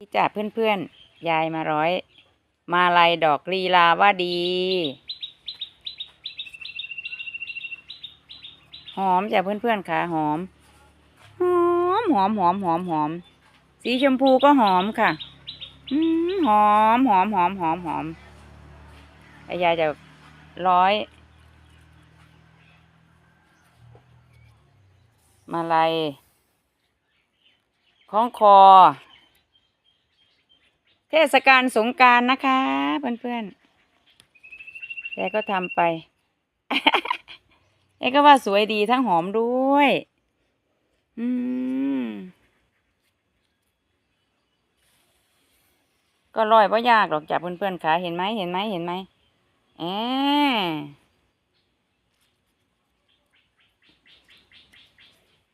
ที่จ่าเพื่อนๆ ยายมาร้อย มาลายดอกลีลาว่าดี หอมจ้ะเพื่อนๆค่ะหอม หอมหอมหอมหอมหอม สีชมพูก็หอมค่ะหอมหอมหอมหอมหอมยายจะร้อย มาลัยคล้องคอ เทศกาลสงการนะคะเพื่อนๆแกก็ทำไปแกก็ว่าสวยดีทั้งหอมด้วย อืม ก็ร้อยว่ายากหรอกจับเพื่อนๆขาเห็นไหมเห็นไหมเห็นไหมแอ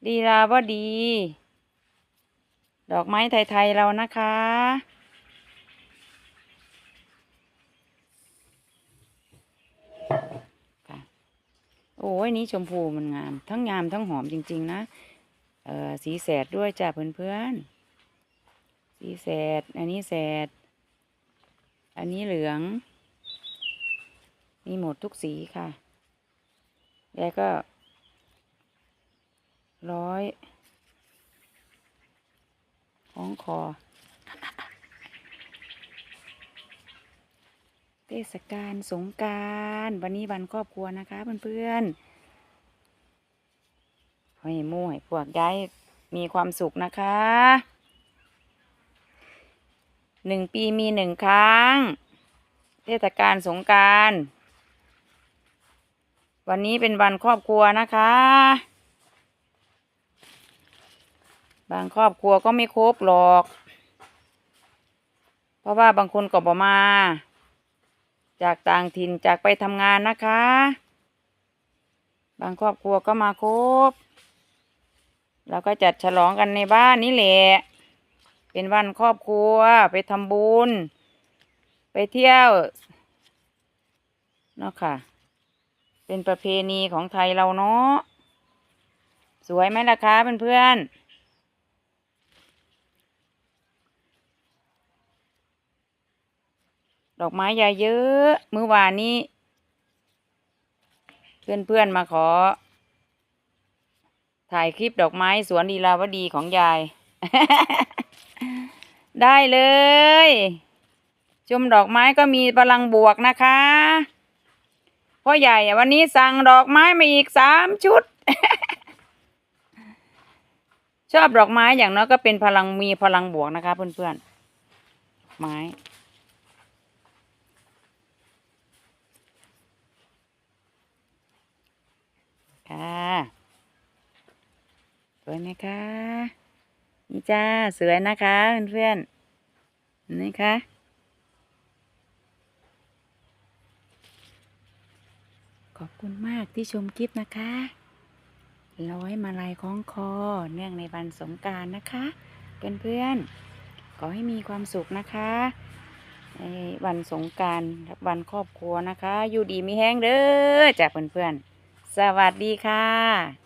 ดีลาว่าดี ดอกไม้ไทย ๆ เรานะคะ ยนี้ชมพูมันงาม ทั้งงามทั้งหอมจริง ๆ นะ เอ่อสีแสดด้วยจ้ะเพื่อนๆ สีแสด อันนี้แสด อันนี้เหลือง มีหมดทุกสีค่ะแล้วก็ร้อยของคอ เทศกาลสงการวันนี้วันครอบครัวนะคะเพื่อนๆให้มู่ให้พวกย้ายมีความสุขนะคะหนึ่งปีมีหนึ่งครั้ง เทศกาลสงการวันนี้เป็นวันครอบครัวนะคะ บางครอบครัวก็ไม่ครบหรอก เพราะว่าบางคนก็บ่มา จากต่างถิ่นจากไปทำงานนะคะ บางครอบครัวก็มาครบเราก็จัดฉลองกันในบ้านนี่แหละ เป็นวันครอบครัวไปทำบุญ ไปเที่ยวเนาะค่ะ เป็นประเพณีของไทยเราเนาะสวยไหมล่ะคะเพื่อนๆ ดอกไม้ยายเยอะเมื่อวานนี้ เพื่อนๆมาขอ ถ่ายคลิปดอกไม้สวนดีลาวดีของยาย ได้เลย ชมดอกไม้ก็มีพลังบวกนะคะพ่อใหญ่วันนี้สั่งดอกไม้มาอีกสามชุด ชอบดอกไม้อย่างน้อยก็เป็นพลังมีพลังบวกนะคะเพื่อนๆไม้ ค่ะสวยไหมคะนี่จ้าสวยนะคะเพื่อนๆนี่คะขอบคุณมากที่ชมคลิปนะคะร้อยมาลายคล้องคอ เนื่องในวันสงการนะคะ เพื่อนๆขอให้มีความสุขนะคะในวันสงการวันครอบครัวนะคะ อยู่ดีมีแห้งเด้อจากเพื่อนๆ สวัสดีค่ะ